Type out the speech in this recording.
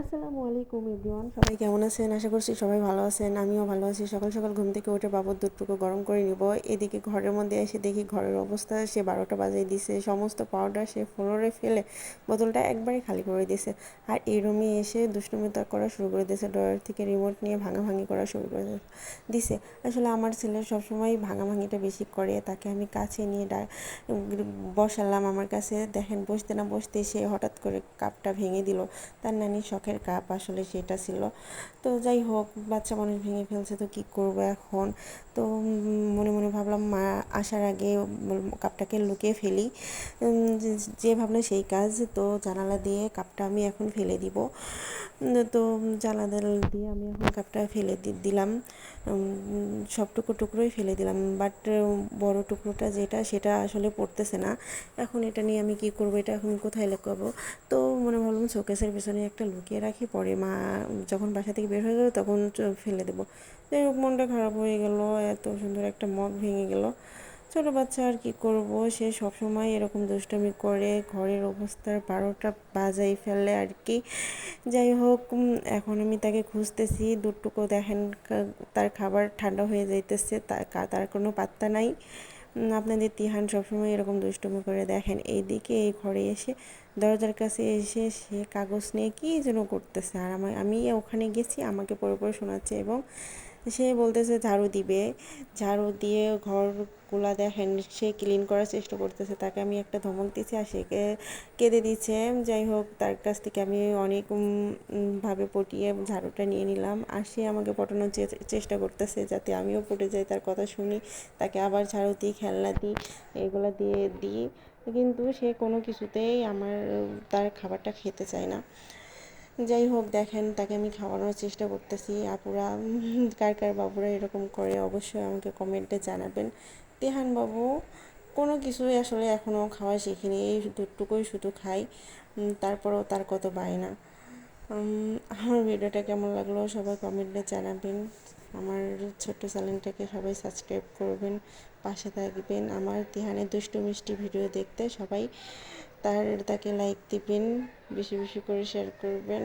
আসসালামু আলাইকুম এভরিওয়ান। সবাই কেমন আছেন? আশা করছি সবাই ভালো আছেন। আমিও ভালো আছি। সকাল সকাল ঘুম থেকে উঠে বাবুর দুধটুকু গরম করে নিব। এদিকে ঘরের মধ্যে এসে দেখি ঘরের অবস্থা, সে বারোটা বাজিয়ে দিছে। সমস্ত পাউডার সে ফ্লোরে ফেলে বোতলটা একবারে খালি করে দিছে। আর এই রুমে এসে দুষ্টুমিতা করা শুরু করে দিয়েছে। ড্রয়ার থেকে রিমোট নিয়ে ভাঙাভাঙি করা শুরু করে দিছে। আসলে আমার ছেলে সবসময় ভাঙাভাঙিটা বেশি করে। তাকে আমি কাছে নিয়ে ডা বসালাম আমার কাছে। দেখেন, বসতে না বসতে সে হঠাৎ করে কাপটা ভেঙে দিল। তার নানি শখের কাপ আসলে সেটা ছিল। তো যাই হোক, বাচ্চা মানুষ ভেঙে ফেলছে তো কী করব এখন? তো মনে মনে ভাবলাম, মা আসার আগে কাপটাকে লুকিয়ে ফেলি। যে ভাবলে সেই কাজ। তো জানালা দিয়ে কাপটা আমি এখন ফেলে দিব। তো জানালা দিয়ে আমি এখন কাপটা ফেলে দিলাম। সব টুকরো টুকরোই ফেলে দিলাম। বাট, বড় টুকরোটা যেটা, সেটা আসলে পড়তেছে না। এখন এটা নিয়ে আমি কি করব? এটা এখন কোথায় লেখাবো তো মনে ভাবলাম শোকেসের পিছনে একটা লুকিয়ে রাখি, পরে মা যখন বাসা থেকে বের হয়ে যাবে তখন ফেলে দেবো। যাই হোক, মনটা খারাপ হয়ে গেল, এত সুন্দর একটা মগ ভেঙে গেল। ছোটো বাচ্চা আর কি করব? সে সবসময় এরকম দুষ্টামি করে, ঘরের অবস্থার বারোটা বাজাই ফেলে আর কি। যাই হোক এখন আমি তাকে খুঁজতেছি, দুটুকু দেখেন তার খাবার ঠান্ডা হয়ে যাইতেছে তার কোনো পাত্তা নাই। আপনাদের তিহান সবসময় এরকম দুষ্টুমি করে দেখেন। এইদিকে এই ঘরে এসে দরজার কাছে এসে সে কাগজ নিয়ে কী যেন করতেছে। আর আমি ওখানে গেছি, আমাকে পরে পরে শোনাচ্ছে এবং সে বলতেছে, ঝাড়ু দিবে। ঝাড়ু দিয়ে ঘরগুলা দেখেন সে ক্লিন করার চেষ্টা করতেছে। তাকে আমি একটা ধমক দিচ্ছি আর সে কেঁদে দিচ্ছে। যাই হোক, তার কাছ থেকে আমি অনেক ভাবে পটিয়ে ঝাড়ুটা নিয়ে নিলাম। আর সে আমাকে পটানোর চেষ্টা করতেছে যাতে আমিও পটে যাই, তার কথা শুনি। তাকে আবার ঝাড়ু দিই, খেলনা দিই, এগুলো দিয়ে দিই। কিন্তু সে কোনো কিছুতেই আমার, তার খাবারটা খেতে চায় না। যাই হোক, দেখেন, তাকে আমি খাওয়ানোর চেষ্টা করতেছি। আপুরা, কার কার বাবুরা এরকম করে অবশ্যই আমাকে কমেন্টে জানাবেন। তেহান বাবু, কোনো কিছুই আসলে এখনও খাওয়া শিখিনি, এই দুটুকুই শুধু খাই তারপরেও তার কত বায়না। আমার ভিডিওটা কেমন লাগল সবাই কমেন্টে জানাবেন। আমার ছোট্ট চ্যানেলটাকে সবাই সাবস্ক্রাইব করবেন, পাশে থাকবেন। আমার তিহানের দুষ্টু মিষ্টি ভিডিও দেখতে সবাই তার তাকে লাইক দিবেন বেশি বেশি করে শেয়ার করবেন।